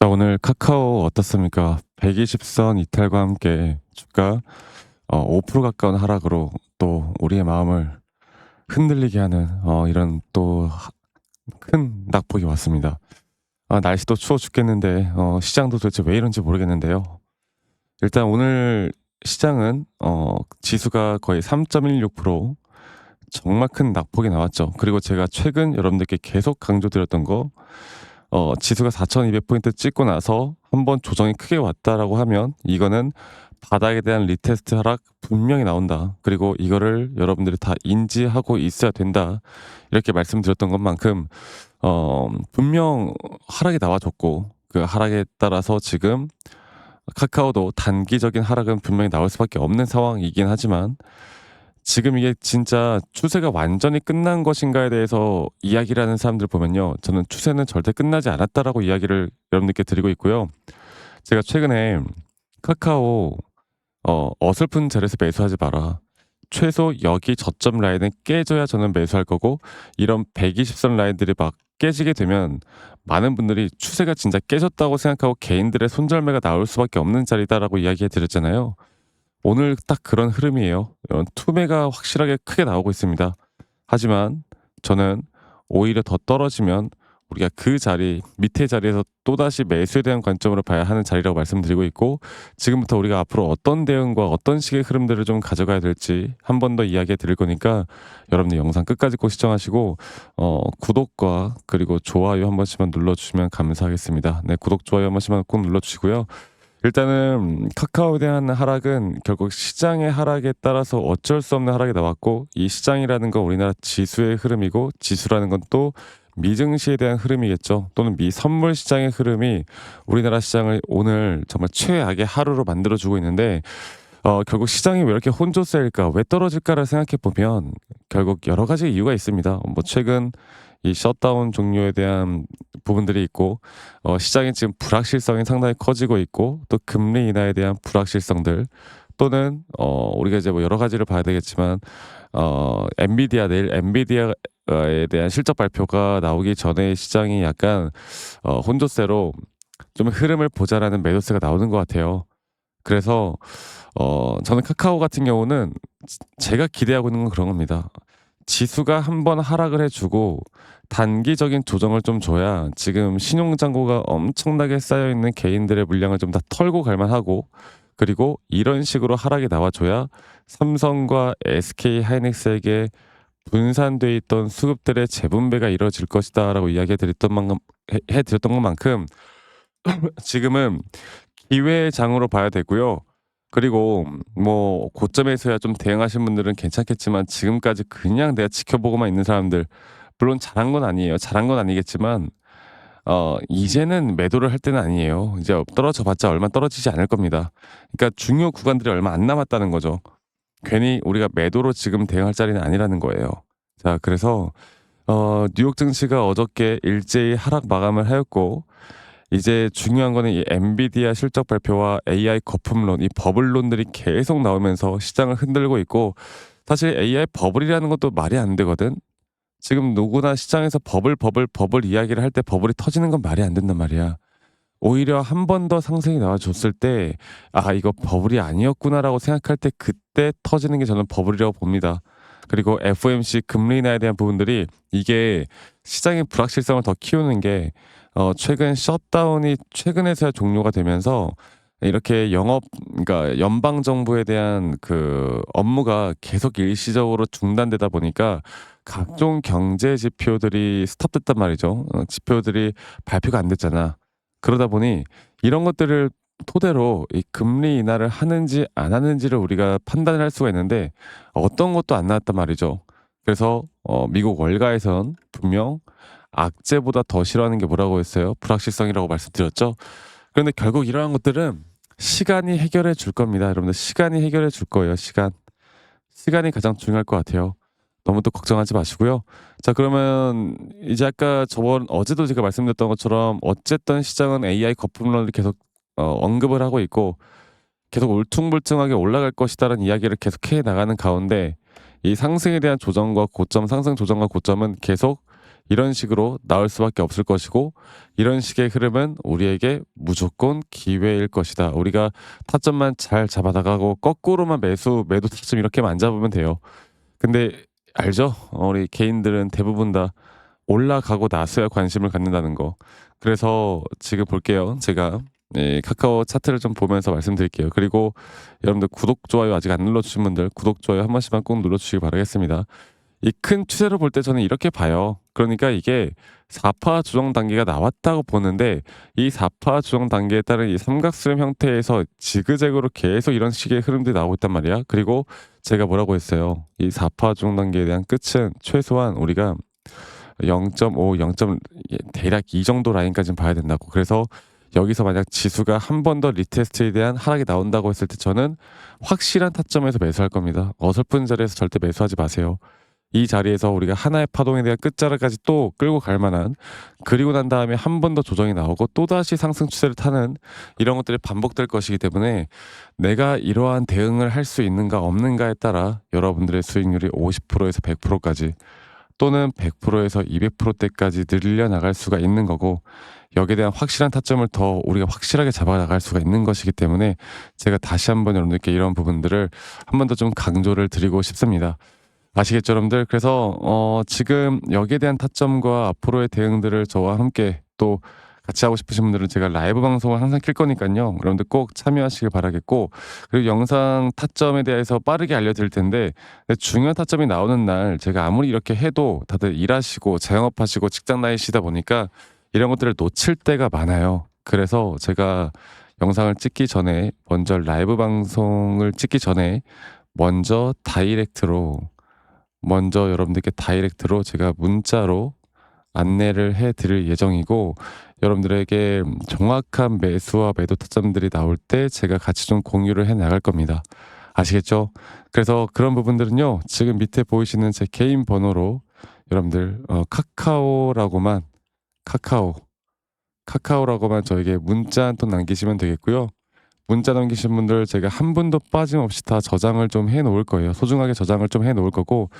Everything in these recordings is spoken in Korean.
자, 오늘 카카오 어떻습니까? 120선 이탈과 함께 주가 어, 5% 가까운 하락으로 또 우리의 마음을 흔들리게 하는 어, 이런 또 큰 낙폭이 왔습니다. 아, 날씨도 추워 죽겠는데 어, 시장도 도대체 왜 이런지 모르겠는데요. 일단 오늘 시장은 어, 지수가 거의 3.16% 정말 큰 낙폭이 나왔죠. 그리고 제가 최근 여러분들께 계속 강조드렸던 거 어, 지수가 4,200포인트 찍고 나서 한번 조정이 크게 왔다라고 하면 이거는 바닥에 대한 리테스트 하락 분명히 나온다. 그리고 이거를 여러분들이 다 인지하고 있어야 된다. 이렇게 말씀드렸던 것만큼 어, 분명 하락이 나와줬고 그 하락에 따라서 지금 카카오도 단기적인 하락은 분명히 나올 수밖에 없는 상황이긴 하지만 지금 이게 진짜 추세가 완전히 끝난 것인가에 대해서 이야기를 하는 사람들 보면요. 저는 추세는 절대 끝나지 않았다라고 이야기를 여러분들께 드리고 있고요. 제가 최근에 카카오 어, 어설픈 자리에서 매수하지 마라. 최소 여기 저점 라인은 깨져야 저는 매수할 거고 이런 120선 라인들이 막 깨지게 되면 많은 분들이 추세가 진짜 깨졌다고 생각하고 개인들의 손절매가 나올 수밖에 없는 자리다라고 이야기해 드렸잖아요. 오늘 딱 그런 흐름이에요. 이런 투매가 확실하게 크게 나오고 있습니다. 하지만 저는 오히려 더 떨어지면 우리가 그 자리 밑에 자리에서 또다시 매수에 대한 관점으로 봐야 하는 자리라고 말씀드리고 있고 지금부터 우리가 앞으로 어떤 대응과 어떤 식의 흐름들을 좀 가져가야 될지 한 번 더 이야기해 드릴 거니까 여러분들 영상 끝까지 꼭 시청하시고 어, 구독과 그리고 좋아요 한 번씩만 눌러주시면 감사하겠습니다. 네 구독 좋아요 한 번씩만 꼭 눌러주시고요. 일단은 카카오에 대한 하락은 결국 시장의 하락에 따라서 어쩔 수 없는 하락이 나왔고 이 시장이라는 건 우리나라 지수의 흐름이고 지수라는 건 또 미증시에 대한 흐름이겠죠. 또는 미 선물 시장의 흐름이 우리나라 시장을 오늘 정말 최악의 하루로 만들어주고 있는데 어, 결국 시장이 왜 이렇게 혼조세일까? 왜 떨어질까를 생각해 보면 결국 여러 가지 이유가 있습니다. 뭐 최근 이 셧다운 종료에 대한 부분들이 있고 어, 시장의 지금 불확실성이 상당히 커지고 있고 또 금리 인하에 대한 불확실성들 또는 어, 우리가 이제 뭐 여러 가지를 봐야 되겠지만 어, 엔비디아 내일 엔비디아에 대한 실적 발표가 나오기 전에 시장이 약간 어, 혼조세로 좀 흐름을 보자라는 매도세가 나오는 것 같아요. 그래서 어, 저는 카카오 같은 경우는 제가 기대하고 있는 건 그런 겁니다. 지수가 한번 하락을 해주고 단기적인 조정을 좀 줘야 지금 신용잔고가 엄청나게 쌓여 있는 개인들의 물량을 좀 다 털고 갈만하고 그리고 이런 식으로 하락이 나와줘야 삼성과 SK 하이닉스에게 분산돼 있던 수급들의 재분배가 이루어질 것이다라고 이야기해 드렸던 만큼 해 드렸던 것만큼 지금은 기회의 장으로 봐야 되고요. 그리고 뭐 고점에서야 좀 대응하신 분들은 괜찮겠지만 지금까지 그냥 내가 지켜보고만 있는 사람들 물론 잘한 건 아니에요. 잘한 건 아니겠지만 어 이제는 매도를 할 때는 아니에요. 이제 떨어져 봤자 얼마 떨어지지 않을 겁니다. 그러니까 중요 구간들이 얼마 안 남았다는 거죠. 괜히 우리가 매도로 지금 대응할 자리는 아니라는 거예요. 자, 그래서 어 뉴욕 증시가 어저께 일제히 하락 마감을 하였고 이제 중요한 거는 이 엔비디아 실적 발표와 AI 거품론, 이 버블론들이 계속 나오면서 시장을 흔들고 있고 사실 AI 버블이라는 것도 말이 안 되거든. 지금 누구나 시장에서 버블 버블 버블 이야기를 할 때 버블이 터지는 건 말이 안 된단 말이야. 오히려 한 번 더 상승이 나와줬을 때, 아, 이거 버블이 아니었구나라고 생각할 때 그때 터지는 게 저는 버블이라고 봅니다. 그리고 FOMC 금리 인하에 대한 부분들이 이게 시장의 불확실성을 더 키우는 게 어, 최근 셧다운이 최근에서야 종료가 되면서 이렇게 영업, 그러니까 연방 정부에 대한 그 업무가 계속 일시적으로 중단되다 보니까 각종 경제 지표들이 스탑됐단 말이죠. 어, 지표들이 발표가 안 됐잖아. 그러다 보니 이런 것들을 토대로 이 금리 인하를 하는지 안 하는지를 우리가 판단을 할 수가 있는데 어떤 것도 안 나왔단 말이죠. 그래서 어, 미국 월가에선 분명 악재보다 더 싫어하는 게 뭐라고 했어요? 불확실성이라고 말씀드렸죠. 그런데 결국 이러한 것들은 시간이 해결해 줄 겁니다. 여러분들 시간이 해결해 줄 거예요. 시간. 시간이 가장 중요할 것 같아요. 너무 또 걱정하지 마시고요. 자, 그러면 이제 아까 저번 어제도 제가 말씀드렸던 것처럼 어쨌든 시장은 AI 거품론을 계속 어, 언급을 하고 있고 계속 울퉁불퉁하게 올라갈 것이다라는 이야기를 계속 해 나가는 가운데 이 상승에 대한 조정과 고점, 상승 조정과 고점은 계속 이런 식으로 나올 수밖에 없을 것이고 이런 식의 흐름은 우리에게 무조건 기회일 것이다. 우리가 타점만 잘 잡아 나가고 거꾸로만 매수 매도 타점 이렇게만 안 잡으면 돼요. 근데 알죠? 어, 우리 개인들은 대부분 다 올라가고 나서야 관심을 갖는다는 거. 그래서 지금 볼게요. 제가 네, 카카오 차트를 좀 보면서 말씀드릴게요. 그리고 여러분들 구독, 좋아요 아직 안 눌러주신 분들 구독, 좋아요 한 번씩만 꼭 눌러주시기 바라겠습니다. 이 큰 추세로 볼 때 저는 이렇게 봐요. 그러니까 이게 4파 조정 단계가 나왔다고 보는데 이 4파 조정 단계에 따른 이 삼각수렴 형태에서 지그재그로 계속 이런 식의 흐름들이 나오고 있단 말이야. 그리고 제가 뭐라고 했어요. 이 4파 조정 단계에 대한 끝은 최소한 우리가 0.5, 0. 대략 이 정도 라인까지는 봐야 된다고. 그래서 여기서 만약 지수가 한 번 더 리테스트에 대한 하락이 나온다고 했을 때 저는 확실한 타점에서 매수할 겁니다. 어설픈 자리에서 절대 매수하지 마세요. 이 자리에서 우리가 하나의 파동에 대한 끝자락까지 또 끌고 갈 만한 그리고 난 다음에 한 번 더 조정이 나오고 또다시 상승 추세를 타는 이런 것들이 반복될 것이기 때문에 내가 이러한 대응을 할 수 있는가 없는가에 따라 여러분들의 수익률이 50%에서 100%까지 또는 100%에서 200%대까지 늘려 나갈 수가 있는 거고 여기에 대한 확실한 타점을 더 우리가 확실하게 잡아 나갈 수가 있는 것이기 때문에 제가 다시 한번 여러분들께 이런 부분들을 한 번 더 좀 강조를 드리고 싶습니다. 아시겠죠, 여러분들? 그래서 어, 지금 여기에 대한 타점과 앞으로의 대응들을 저와 함께 또 같이 하고 싶으신 분들은 제가 라이브 방송을 항상 킬 거니까요. 여러분들 꼭 참여하시길 바라겠고 그리고 영상 타점에 대해서 빠르게 알려드릴 텐데 중요한 타점이 나오는 날 제가 아무리 이렇게 해도 다들 일하시고 자영업하시고 직장 나이시다 보니까 이런 것들을 놓칠 때가 많아요. 그래서 제가 영상을 찍기 전에 먼저 라이브 방송을 찍기 전에 먼저 다이렉트로 먼저 여러분들께 다이렉트로 제가 문자로 안내를 해 드릴 예정이고 여러분들에게 정확한 매수와 매도 타점들이 나올 때 제가 같이 좀 공유를 해 나갈 겁니다. 아시겠죠? 그래서 그런 부분들은요. 지금 밑에 보이시는 제 개인 번호로 여러분들 어, 카카오라고만 카카오 카카오라고만 저에게 문자 한 통 남기시면 되겠고요. 문자 남기신 분들 제가 한 분도 빠짐없이 다 저장을 좀 해 놓을 거예요. 소중하게 저장을 좀 해 놓을 거고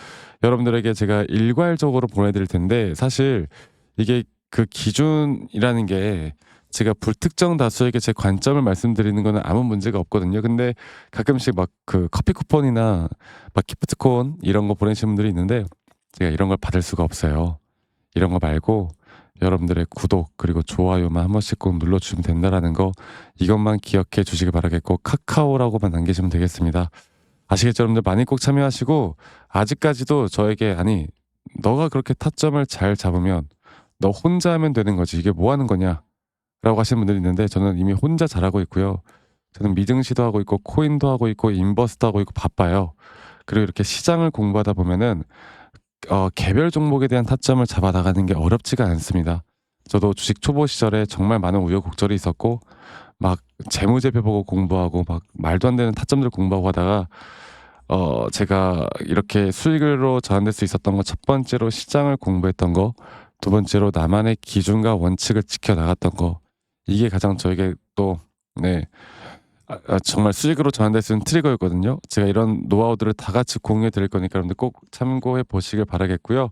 여러분들에게 제가 일괄적으로 보내드릴 텐데 사실 이게 그 기준이라는 게 제가 불특정 다수에게 제 관점을 말씀드리는 거는 아무 문제가 없거든요. 근데 가끔씩 막 그 커피 쿠폰이나 막 기프트콘 이런 거 보내시는 분들이 있는데 제가 이런 걸 받을 수가 없어요. 이런 거 말고 여러분들의 구독 그리고 좋아요만 한 번씩 꼭 눌러주시면 된다라는 거 이것만 기억해 주시길 바라겠고 카카오라고만 남기시면 되겠습니다. 아시겠죠 여러분들 많이 꼭 참여하시고 아직까지도 저에게 아니 너가 그렇게 타점을 잘 잡으면 너 혼자 하면 되는 거지 이게 뭐 하는 거냐 라고 하시는 분들이 있는데 저는 이미 혼자 잘하고 있고요. 저는 미증시도 하고 있고 코인도 하고 있고 인버스도 하고 있고 바빠요. 그리고 이렇게 시장을 공부하다 보면은 어, 개별 종목에 대한 타점을 잡아 나가는 게 어렵지가 않습니다. 저도 주식 초보 시절에 정말 많은 우여곡절이 있었고 막 재무제표 보고 공부하고 막 말도 안 되는 타점들 공부하고 하다가 어 제가 이렇게 수익으로 전환될 수 있었던 거첫 번째로 시장을 공부했던 거 두 번째로 나만의 기준과 원칙을 지켜 나갔던 거 이게 가장 저에게 또 네 아, 아, 정말 수익으로 전환될 수 있는 트리거였거든요. 제가 이런 노하우들을 다 같이 공유해 드릴 거니까 여러분들 꼭 참고해 보시길 바라겠고요.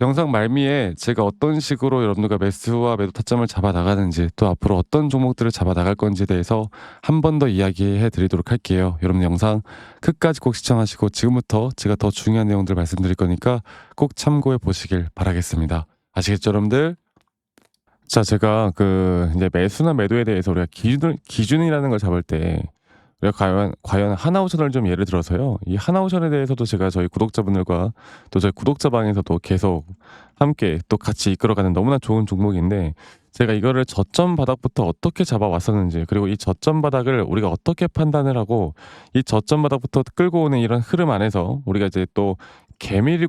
영상 말미에 제가 어떤 식으로 여러분들과 매수와 매도 타점을 잡아 나가는지 또 앞으로 어떤 종목들을 잡아 나갈 건지에 대해서 한 번 더 이야기해 드리도록 할게요. 여러분 영상 끝까지 꼭 시청하시고 지금부터 제가 더 중요한 내용들 말씀드릴 거니까 꼭 참고해 보시길 바라겠습니다. 아시겠죠, 여러분들? 자, 제가 그 이제 매수나 매도에 대해서 우리가 기준 기준이라는 걸 잡을 때 우리가 과연 과연 하나오션을 좀 예를 들어서요. 이 하나오션에 대해서도 제가 저희 구독자분들과 또 저희 구독자 방에서도 계속 함께 또 같이 이끌어가는 너무나 좋은 종목인데 제가 이거를 저점 바닥부터 어떻게 잡아왔었는지 그리고 이 저점 바닥을 우리가 어떻게 판단을 하고 이 저점 바닥부터 끌고 오는 이런 흐름 안에서 우리가 이제 또 개미리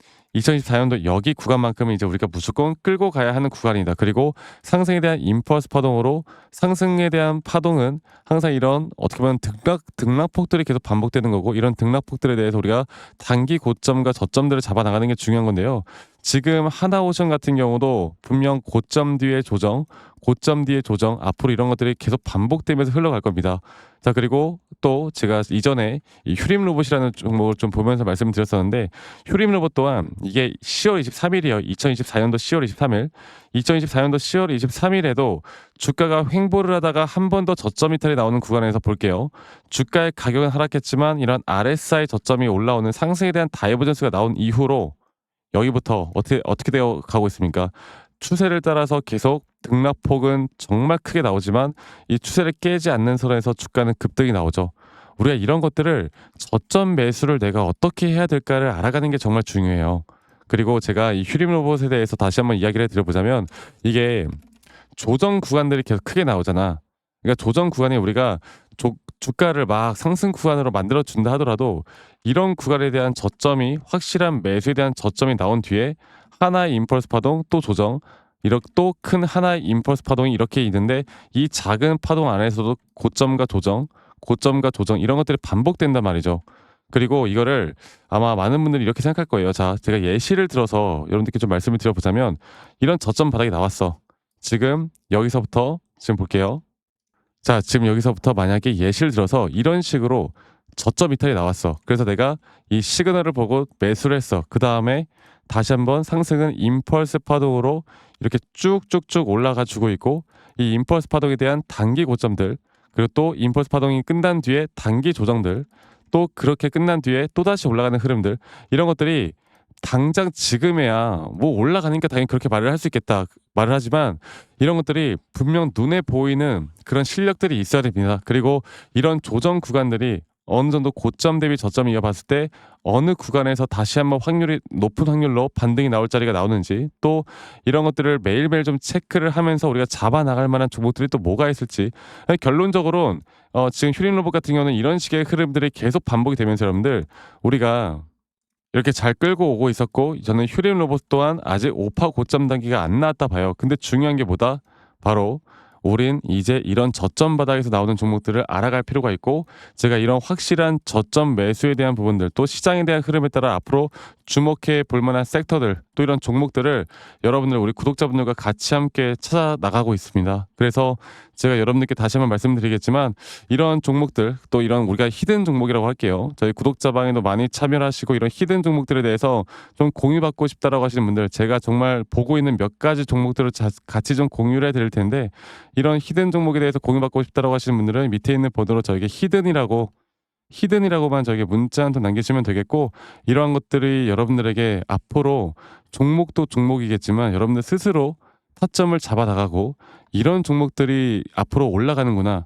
2024년도 여기 구간만큼은 이제 우리가 무조건 끌고 가야 하는 구간이다. 그리고 상승에 대한 임펄스 파동으로 상승에 대한 파동은 항상 이런 어떻게 보면 등락 등락폭들이 계속 반복되는 거고 이런 등락폭들에 대해서 우리가 단기 고점과 저점들을 잡아 나가는 게 중요한 건데요. 지금 하나오션 같은 경우도 분명 고점 뒤에 조정, 고점 뒤에 조정 앞으로 이런 것들이 계속 반복되면서 흘러갈 겁니다. 자 그리고 또 제가 이전에 이 휴림 로봇이라는 종목을 좀 보면서 말씀을 드렸었는데 휴림 로봇 또한 이게 10월 23일이에요. 2024년도 10월 23일. 2024년도 10월 23일에도 주가가 횡보를 하다가 한 번 더 저점 이탈이 나오는 구간에서 볼게요. 주가의 가격은 하락했지만 이런 RSI 저점이 올라오는 상승에 대한 다이버전스가 나온 이후로 여기부터 어떻게 어떻게 되어 가고 있습니까? 추세를 따라서 계속 등락폭은 정말 크게 나오지만 이 추세를 깨지 않는 선에서 주가는 급등이 나오죠. 우리가 이런 것들을 저점 매수를 내가 어떻게 해야 될까를 알아가는 게 정말 중요해요. 그리고 제가 이 휴림 로봇에 대해서 다시 한번 이야기를 드려보자면 이게 조정 구간들이 계속 크게 나오잖아. 그러니까 조정 구간에 우리가 조, 주가를 막 상승 구간으로 만들어 준다 하더라도 이런 구간에 대한 저점이 확실한 매수에 대한 저점이 나온 뒤에 하나의 임펄스 파동 또 조정 이렇게 또 큰 하나의 임펄스 파동이 이렇게 있는데 이 작은 파동 안에서도 고점과 조정 고점과 조정 이런 것들이 반복된단 말이죠. 그리고 이거를 아마 많은 분들이 이렇게 생각할 거예요. 자, 제가 예시를 들어서 여러분들께 좀 말씀을 드려보자면 이런 저점 바닥이 나왔어. 지금 여기서부터 지금 볼게요. 자, 지금 여기서부터 만약에 예시를 들어서 이런 식으로 저점 이탈이 나왔어. 그래서 내가 이 시그널을 보고 매수를 했어. 그 다음에 다시 한번 상승은 임펄스 파동으로 이렇게 쭉쭉쭉 올라가 주고 있고 이 임펄스 파동에 대한 단기 고점들 그리고 또 임펄스 파동이 끝난 뒤에 단기 조정들 또 그렇게 끝난 뒤에 또다시 올라가는 흐름들 이런 것들이 당장 지금에야 뭐 올라가니까 당연히 그렇게 말을 할 수 있겠다 말을 하지만 이런 것들이 분명 눈에 보이는 그런 실력들이 있어야 됩니다. 그리고 이런 조정 구간들이 어느 정도 고점 대비 저점 이어봤을 때 어느 구간에서 다시 한번 확률이 높은 확률로 반등이 나올 자리가 나오는지 또 이런 것들을 매일매일 좀 체크를 하면서 우리가 잡아 나갈 만한 종목들이 또 뭐가 있을지 결론적으로는 어, 지금 휴림 로봇 같은 경우는 이런 식의 흐름들이 계속 반복이 되면서 여러분들 우리가 이렇게 잘 끌고 오고 있었고 저는 휴림 로봇 또한 아직 오파 고점 단계가 안 나왔다 봐요. 근데 중요한 게 뭐다? 바로 우린 이제 이런 저점 바닥에서 나오는 종목들을 알아갈 필요가 있고 제가 이런 확실한 저점 매수에 대한 부분들 또 시장에 대한 흐름에 따라 앞으로 주목해 볼 만한 섹터들 또 이런 종목들을 여러분들 우리 구독자분들과 같이 함께 찾아 나가고 있습니다. 그래서 제가 여러분들께 다시 한번 말씀드리겠지만 이런 종목들 또 이런 우리가 히든 종목이라고 할게요. 저희 구독자 방에도 많이 참여하시고 이런 히든 종목들에 대해서 좀 공유받고 싶다라고 하시는 분들 제가 정말 보고 있는 몇 가지 종목들을 자, 같이 좀 공유를 해드릴 텐데 이런 히든 종목에 대해서 공유받고 싶다라고 하시는 분들은 밑에 있는 번호로 저에게 히든이라고 히든이라고만 저에게 문자 한 통 남기시면 되겠고 이러한 것들이 여러분들에게 앞으로 종목도 종목이겠지만 여러분들 스스로 타점을 잡아 나가고 이런 종목들이 앞으로 올라가는구나.